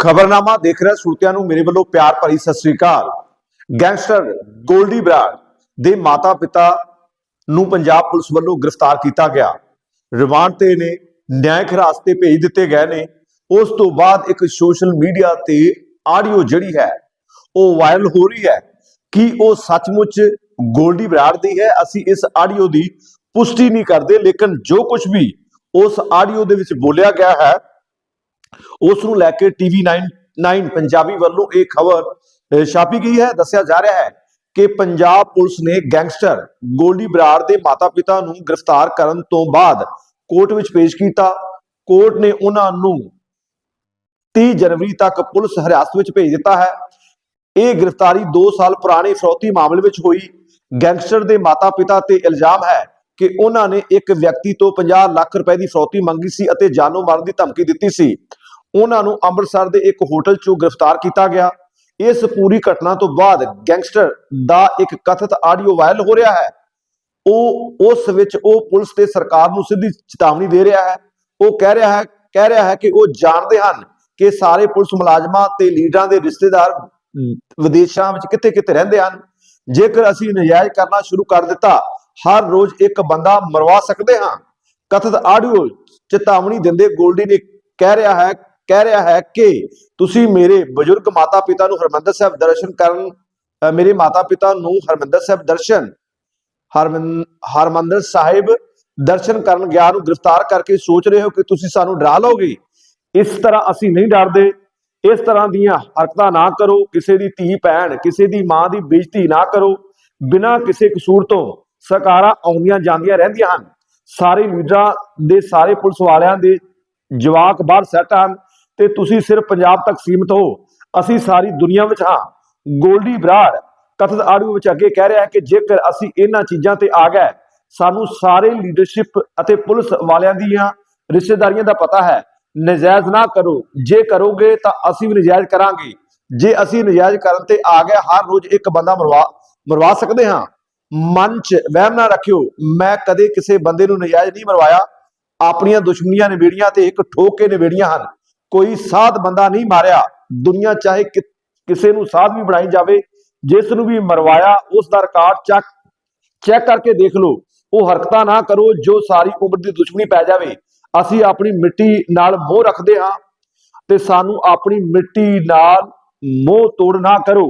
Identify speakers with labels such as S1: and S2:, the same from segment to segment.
S1: ਖਬਰਨਾਮਾ ਦੇਖ ਰਿਹਾ ਸਰੋਤਿਆਂ ਨੂੰ ਮੇਰੇ ਵੱਲੋਂ ਪਿਆਰ ਭਰੀ ਸਤਿ ਸ੍ਰੀ ਅਕਾਲ। ਗੈਂਗਸਟਰ ਗੋਲਡੀ ਬਰਾੜ ਦੇ ਮਾਤਾ-ਪਿਤਾ ਨੂੰ ਪੰਜਾਬ ਪੁਲਿਸ ਵੱਲੋਂ ਗ੍ਰਿਫਤਾਰ ਕੀਤਾ ਗਿਆ। ਰਿਮਾਂਡ ਤੇ ਨੇ, ਨਿਆਇਕ ਹਿਰਾਸਤ ਤੇ ਭੇਜ ਦਿੱਤੇ ਗਏ ਨੇ। ਉਸ ਤੋਂ ਬਾਅਦ ਇੱਕ ਸੋਸ਼ਲ ਮੀਡੀਆ ਤੇ ਆਡੀਓ ਜਿਹੜੀ ਹੈ, ਉਹ ਵਾਇਰਲ ਹੋ ਰਹੀ ਹੈ। ਕਿ ਉਹ ਸੱਚਮੁੱਚ ਗੋਲਡੀ ਬਰਾੜ ਦੀ ਹੈ? ਅਸੀਂ ਇਸ ਆਡੀਓ ਦੀ ਪੁਸ਼ਟੀ ਨਹੀਂ ਕਰਦੇ, ਲੇਕਿਨ ਜੋ ਕੁਝ ਵੀ ਉਸ ਆਡੀਓ ਦੇ ਵਿੱਚ ਬੋਲਿਆ ਗਿਆ ਹੈ ਉਸ ਨੂੰ ਲੈ ਕੇ ਟੀਵੀ 99 ਪੰਜਾਬੀ ਵੱਲੋਂ ਇਹ ਖਬਰ ਛਾਪੀ ਗਈ ਹੈ, ਦੱਸਿਆ ਜਾ ਰਿਹਾ ਹੈ ਕਿ ਪੰਜਾਬ ਪੁਲਿਸ ਨੇ ਗੈਂਗਸਟਰ ਗੋਲਡੀ ਬਰਾੜ ਦੇ ਮਾਤਾ-ਪਿਤਾ ਨੂੰ ਗ੍ਰਿਫਤਾਰ ਕਰਨ ਤੋਂ ਬਾਅਦ ਕੋਰਟ ਵਿੱਚ ਪੇਸ਼ ਕੀਤਾ। ਕੋਰਟ ਨੇ ਉਹਨਾਂ ਨੂੰ 30 ਜਨਵਰੀ ਤੱਕ ਪੁਲਿਸ ਹਿਰਾਸਤ ਵਿੱਚ ਭੇਜ ਦਿੱਤਾ ਹੈ। ਇਹ ਗ੍ਰਿਫਤਾਰੀ 2 ਸਾਲ ਪੁਰਾਣੇ ਫਰੌਤੀ ਮਾਮਲੇ ਵਿੱਚ ਹੋਈ। ਗੈਂਗਸਟਰ ਦੇ ਮਾਤਾ-ਪਿਤਾ ਤੇ ਇਲਜ਼ਾਮ ਹੈ ਕਿ ਉਹਨਾਂ ਨੇ ਇੱਕ ਵਿਅਕਤੀ ਤੋਂ 50 ਲੱਖ ਰੁਪਏ ਦੀ ਫਰੌਤੀ ਮੰਗੀ ਸੀ ਅਤੇ ਜਾਨੋਂ ਮਾਰਨ ਦੀ ਧਮਕੀ ਦਿੱਤੀ ਸੀ। ਉਹਨਾਂ ਨੂੰ ਅੰਮ੍ਰਿਤਸਰ ਦੇ ਇੱਕ ਹੋਟਲ 'ਚੋਂ ਗ੍ਰਿਫਤਾਰ ਕੀਤਾ ਗਿਆ। ਇਸ ਪੂਰੀ ਘਟਨਾ ਤੋਂ ਬਾਅਦ ਗੈਂਗਸਟਰ ਦਾ ਇੱਕ ਕਥਿਤ ਆਡੀਓ ਵਾਇਰਲ ਹੋ ਰਿਹਾ ਹੈ। ਉਹ, ਉਸ ਵਿੱਚ ਉਹ ਪੁਲਿਸ ਤੇ ਸਰਕਾਰ ਨੂੰ ਸਿੱਧੀ ਚੇਤਾਵਨੀ ਦੇ ਰਿਹਾ ਹੈ। ਉਹ ਕਹਿ ਰਿਹਾ ਹੈ, ਕਹਿ ਰਿਹਾ ਹੈ ਕਿ ਉਹ ਜਾਣਦੇ ਹਨ ਕਿ ਸਾਰੇ ਪੁਲਿਸ ਮੁਲਾਜ਼ਮਾਂ ਤੇ ਲੀਡਰਾਂ ਦੇ ਰਿਸ਼ਤੇਦਾਰ ਵਿਦੇਸ਼ਾਂ ਵਿੱਚ ਕਿੱਥੇ-ਕਿੱਥੇ ਰਹਿੰਦੇ ਹਨ। ਜੇਕਰ ਅਸੀਂ ਨਜਾਇਜ਼ ਕਰਨਾ ਸ਼ੁਰੂ ਕਰ ਦਿੱਤਾ, ਹਰ ਰੋਜ਼ ਇੱਕ ਬੰਦਾ ਮਰਵਾ ਸਕਦੇ ਹਾਂ। ਕਥਿਤ ਆਡੀਓ ਚੇਤਾਵਨੀ ਦਿੰਦੇ ਗੋਲਡੀ ਨੇ ਕਹਿ ਰਿਹਾ ਹੈ ਕਹਿ ਰਿਹਾ ਹੈ ਕਿ ਤੁਸੀਂ ਮੇਰੇ ਬਜ਼ੁਰਗ ਮਾਤਾ-ਪਿਤਾ ਨੂੰ ਹਰਮੰਦਰ ਸਾਹਿਬ ਦਰਸ਼ਨ ਕਰਨ ਮੇਰੇ ਮਾਤਾ-ਪਿਤਾ ਨੂੰ ਹਰਮੰਦਰ ਸਾਹਿਬ ਦਰਸ਼ਨ ਹਰਮਨ ਹਰਮੰਦਰ ਸਾਹਿਬ ਦਰਸ਼ਨ ਕਰਨ ਗਿਆ ਨੂੰ ਗ੍ਰਿਫਤਾਰ ਕਰਕੇ ਸੋਚ ਰਹੇ ਹੋ ਕਿ ਤੁਸੀਂ ਸਾਨੂੰ ਡਰਾ ਲਓਗੇ? ਇਸ ਤਰ੍ਹਾਂ ਅਸੀਂ ਨਹੀਂ ਡਰਦੇ। ਇਸ ਤਰ੍ਹਾਂ ਦੀਆਂ ਹਰਕਤਾਂ ਨਾ ਕਰੋ। ਕਿਸੇ ਦੀ ਧੀ, ਭੈਣ, ਕਿਸੇ ਦੀ ਮਾਂ ਦੀ ਬੇਇੱਜ਼ਤੀ ਨਾ ਕਰੋ। ਬਿਨਾਂ ਕਿਸੇ ਕਸੂਰ ਤੋਂ ਸਰਕਾਰਾਂ ਆਉਂਦੀਆਂ ਜਾਂਦੀਆਂ ਰਹਿੰਦੀਆਂ ਹਨ। ਸਾਰੇ ਲੀਡਰਾਂ ਦੇ, ਸਾਰੇ ਪੁਲਿਸ ਵਾਲਿਆਂ ਦੇ ਜਵਾਕ ਬਾਹਰ ਸੈੱਟ ਹਨ। ਤੇ ਤੁਸੀਂ ਸਿਰਫ ਪੰਜਾਬ ਤੱਕ ਸੀਮਿਤ ਹੋ। ਅਸੀਂ ਸਾਰੀ ਦੁਨੀਆ ਵਿੱਚ ਹਾਂ। ਗੋਲਡੀ ਬਰਾੜ ਕਥਿਤ ਆਡੀਓ ਵਿੱਚ ਅੱਗੇ ਕਹਿ ਰਿਹਾ ਹੈ ਕਿ ਜੇਕਰ ਅਸੀਂ ਇਹਨਾਂ ਚੀਜ਼ਾਂ ਤੇ ਆ ਗਏ, ਸਾਨੂੰ ਸਾਰੇ ਲੀਡਰਸ਼ਿਪ ਅਤੇ ਪੁਲਿਸ ਵਾਲਿਆਂ ਦੀਆਂ ਰਿਸ਼ਤੇਦਾਰੀਆਂ ਦਾ ਪਤਾ ਹੈ। ਨਜਾਇਜ਼ ਨਾ ਕਰੋ। ਜੇ ਕਰੋਗੇ ਤਾਂ ਅਸੀਂ ਵੀ ਨਜਾਇਜ਼ ਕਰਾਂਗੇ। ਜੇ ਅਸੀਂ ਨਜਾਇਜ਼ ਕਰਨ ਤੇ ਆ ਗਏ, ਹਰ ਰੋਜ਼ ਇੱਕ ਬੰਦਾ ਮਰਵਾ ਮਰਵਾ ਸਕਦੇ ਹਾਂ। ਮਨ 'ਚ ਵਹਿਮ ਨਾ ਰੱਖਿਓ। ਮੈਂ ਕਦੇ ਕਿਸੇ ਬੰਦੇ ਨੂੰ ਨਜਾਇਜ਼ ਨਹੀਂ ਮਰਵਾਇਆ। ਆਪਣੀਆਂ ਦੁਸ਼ਮਣੀਆਂ ਨਿਬੇੜੀਆਂ ਤੇ ਇੱਕ ਠੋਕ ਕੇ ਨਿਬੇੜੀਆਂ ਹਨ। ਕੋਈ ਸਾਧ ਬੰਦਾ ਨਹੀਂ ਮਾਰਿਆ। ਦੁਨੀਆ ਚਾਹੇ ਕਿਸੇ ਨੂੰ ਸਾਧ ਵੀ ਬਣਾਈ ਜਾਵੇ, ਜਿਸ ਨੂੰ ਵੀ ਮਰਵਾਇਆ, ਉਸ ਦਾ ਰਿਕਾਰਡ ਚੈੱਕ ਚੈੱਕ ਕਰਕੇ ਦੇਖ ਲਓ। ਉਹ ਹਰਕਤਾਂ ਨਾ ਕਰੋ, ਜੋ ਸਾਰੀ ਉਮਰ ਦੀ ਦੁਸ਼ਮਣੀ ਪੈ ਜਾਵੇ। ਅਸੀਂ ਆਪਣੀ ਮਿੱਟੀ ਨਾਲ ਮੋਹ ਰੱਖਦੇ ਹਾਂ ਤੇ ਸਾਨੂੰ ਆਪਣੀ ਮਿੱਟੀ ਨਾਲ ਮੋਹ ਤੋੜ ਨਾ ਕਰੋ।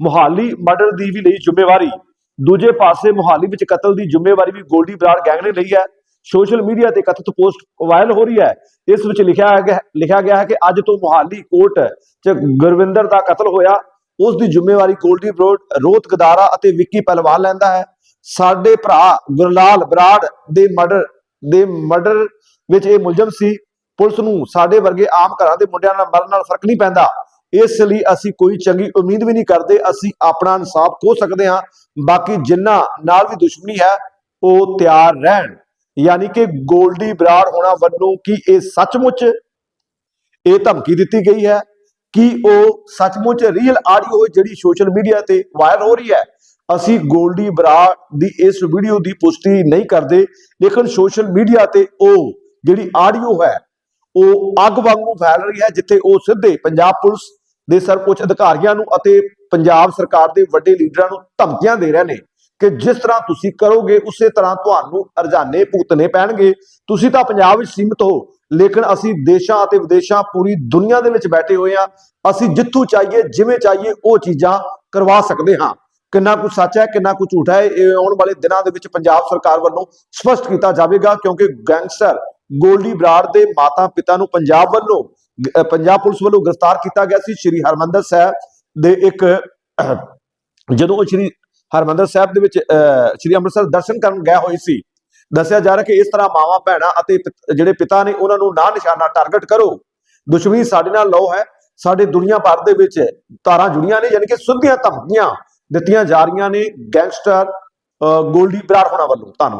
S1: ਮੁਹਾਲੀ ਮਰਡਰ ਦੀ ਵੀ ਲਈ ਜ਼ਿੰਮੇਵਾਰੀ। ਦੂਜੇ ਪਾਸੇ ਮੁਹਾਲੀ ਵਿੱਚ ਕਤਲ ਦੀ ਜ਼ਿੰਮੇਵਾਰੀ ਵੀ ਗੋਲਡੀ ਬਰਾੜ ਗੈਂਗ ਨੇ ਲਈ ਹੈ। ਸੋਸ਼ਲ ਮੀਡੀਆ ਤੇ ਕਥਿਤ ਪੋਸਟ ਵਾਇਰਲ ਹੋ ਰਹੀ ਹੈ। ਇਸ ਵਿੱਚ ਲਿਖਿਆ ਗਿਆ ਲਿਖਿਆ ਗਿਆ ਹੈ ਕਿ ਅੱਜ ਤੋਂ ਮੁਹਾਲੀ ਕੋਰਟ 'ਚ ਗੁਰਵਿੰਦਰ ਦਾ ਕਤਲ ਹੋਇਆ। ਉਸ ਦੀ ਜ਼ਿੰਮੇਵਾਰੀ ਗੋਲਡੀ ਬਰੋਡ ਰੋਤ ਗਦਾਰਾ ਅਤੇ ਵਿੱਕੀ ਪਹਿਲਵਾਨ ਲੈਂਦਾ ਹੈ। ਸਾਡੇ ਭਰਾ ਗੁਰਲਾਲ ਬਰਾੜ ਦੇ ਮਰਡਰ ਦੇ ਮਰਡਰ ਵਿੱਚ ਇਹ ਮੁਲਜ਼ਮ ਸੀ। ਪੁਲਿਸ ਨੂੰ ਸਾਡੇ ਵਰਗੇ ਆਮ ਘਰਾਂ ਦੇ ਮੁੰਡਿਆਂ ਨਾਲ ਮਰਨ ਨਾਲ ਫ਼ਰਕ ਨਹੀਂ ਪੈਂਦਾ। ਇਸ ਲਈ ਅਸੀਂ ਕੋਈ ਚੰਗੀ ਉਮੀਦ ਵੀ ਨਹੀਂ ਕਰਦੇ। ਅਸੀਂ ਆਪਣਾ ਇਨਸਾਫ ਖੋ ਸਕਦੇ ਹਾਂ। ਬਾਕੀ ਜਿਨ੍ਹਾਂ ਨਾਲ ਵੀ ਦੁਸ਼ਮਣੀ ਹੈ, ਉਹ ਤਿਆਰ ਰਹਿਣ। ਯਾਨੀ ਕਿ ਗੋਲਡੀ ਬਰਾੜ ਹੋਣਾ ਵੱਲੋਂ ਕਿ ਇਹ ਸੱਚਮੁੱਚ ਇਹ ਧਮਕੀ ਦਿੱਤੀ ਗਈ ਹੈ ਕਿ ਉਹ ਸੱਚਮੁੱਚ ਰੀਅਲ ਆਡੀਓ ਜਿਹੜੀ ਸੋਸ਼ਲ ਮੀਡੀਆ ਤੇ ਵਾਇਰਲ ਹੋ ਰਹੀ ਹੈ, ਅਸੀਂ ਗੋਲਡੀ ਬਰਾੜ ਦੀ ਇਸ ਵੀਡੀਓ ਦੀ ਪੁਸ਼ਟੀ ਨਹੀਂ ਕਰਦੇ, ਲੇਕਿਨ ਸੋਸ਼ਲ ਮੀਡੀਆ ਤੇ ਉਹ ਜਿਹੜੀ ਆਡੀਓ ਹੈ, ਉਹ ਅੱਗ ਵਾਂਗੂ ਫੈਲ ਰਹੀ ਹੈ, ਜਿੱਥੇ ਉਹ ਸਿੱਧੇ ਪੰਜਾਬ ਪੁਲਿਸ ਦੇ ਸਰਵਉੱਚ ਅਧਿਕਾਰੀਆਂ ਨੂੰ ਅਤੇ ਪੰਜਾਬ ਸਰਕਾਰ ਦੇ ਵੱਡੇ ਲੀਡਰਾਂ ਨੂੰ ਧਮਕੀਆਂ ਦੇ ਰਹੇ ਨੇ। ਕਿ ਜਿਸ ਤਰ੍ਹਾਂ ਤੁਸੀਂ ਕਰੋਗੇ, ਉਸੇ ਤਰ੍ਹਾਂ ਤੁਹਾਨੂੰ ਅਰਜ਼ਾਨੇ ਭੁਗਤਣੇ ਪੈਣਗੇ। ਤੁਸੀਂ ਤਾਂ ਪੰਜਾਬ ਵਿੱਚ ਸੀਮਿਤ ਹੋ, ਲੇਕਿਨ ਅਸੀਂ ਦੇਸ਼ਾਂ ਅਤੇ ਵਿਦੇਸ਼ਾਂ ਪੂਰੀ ਦੁਨੀਆ ਦੇ ਵਿੱਚ ਬੈਠੇ ਹੋਏ ਹਾਂ। ਅਸੀਂ ਜਿੱਥੋਂ ਚਾਹੀਏ, ਜਿਵੇਂ ਚਾਹੀਏ, ਉਹ ਚੀਜ਼ਾਂ ਕਰਵਾ ਸਕਦੇ ਹਾਂ। ਕਿੰਨਾ ਕੁ ਸੱਚ ਹੈ, ਕਿੰਨਾ ਕੁ ਝੂਠ ਹੈ, ਇਹ ਆਉਣ ਵਾਲੇ ਦਿਨਾਂ ਦੇ ਵਿੱਚ ਪੰਜਾਬ ਸਰਕਾਰ ਵੱਲੋਂ ਸਪਸ਼ਟ ਕੀਤਾ ਜਾਵੇਗਾ, ਕਿਉਂਕਿ ਗੈਂਗਸਟਰ ਗੋਲਡੀ ਬਰਾੜ ਦੇ ਮਾਤਾ ਪਿਤਾ ਨੂੰ ਪੰਜਾਬ ਵੱਲੋਂ ਪੰਜਾਬ ਪੁਲਿਸ ਵੱਲੋਂ ਗ੍ਰਿਫਤਾਰ ਕੀਤਾ ਗਿਆ ਸੀ। ਸ਼੍ਰੀ ਹਰਮੰਦਰ ਸਾਹਿਬ ਦੇ ਇੱਕ ਜਦੋਂ ਉਹ ਸ਼੍ਰੀ ਹਰਮੰਦਰ ਸਾਹਿਬ ਦੇ ਵਿੱਚ ਅਹ, ਸ਼੍ਰੀ ਅੰਮ੍ਰਿਤਸਰ ਦਰਸ਼ਨ ਕਰਨ ਗਏ ਹੋਏ ਸੀ। ਦੱਸਿਆ ਜਾ ਰਿਹਾ ਕਿ ਇਸ ਤਰ੍ਹਾਂ ਮਾਵਾਂ ਭੈਣਾਂ ਅਤੇ ਪਿਤ- ਜਿਹੜੇ ਪਿਤਾ ਨੇ ਉਹਨਾਂ ਨੂੰ ਨਾ ਨਿਸ਼ਾਨਾ ਟਾਰਗੇਟ ਕਰੋ। ਦੁਸ਼ਮਣੀ ਸਾਡੇ ਨਾਲ ਲੋ ਹੈ। ਸਾਡੇ ਦੁਨੀਆ ਭਰ ਦੇ ਵਿੱਚ ਤਾਰਾਂ ਜੁੜੀਆਂ ਨੇ ਯਾਨੀ ਕਿ ਸੁੱਧੀਆਂ ਧਮਕੀਆਂ ਦਿੱਤੀਆਂ ਜਾ ਰਹੀਆਂ ਨੇ ਗੈਂਗਸਟਰ ਅਹ, ਗੋਲਡੀ ਬਰਾੜ ਹੋਣਾ ਵੱਲੋਂ। ਧੰਨਵਾਦ।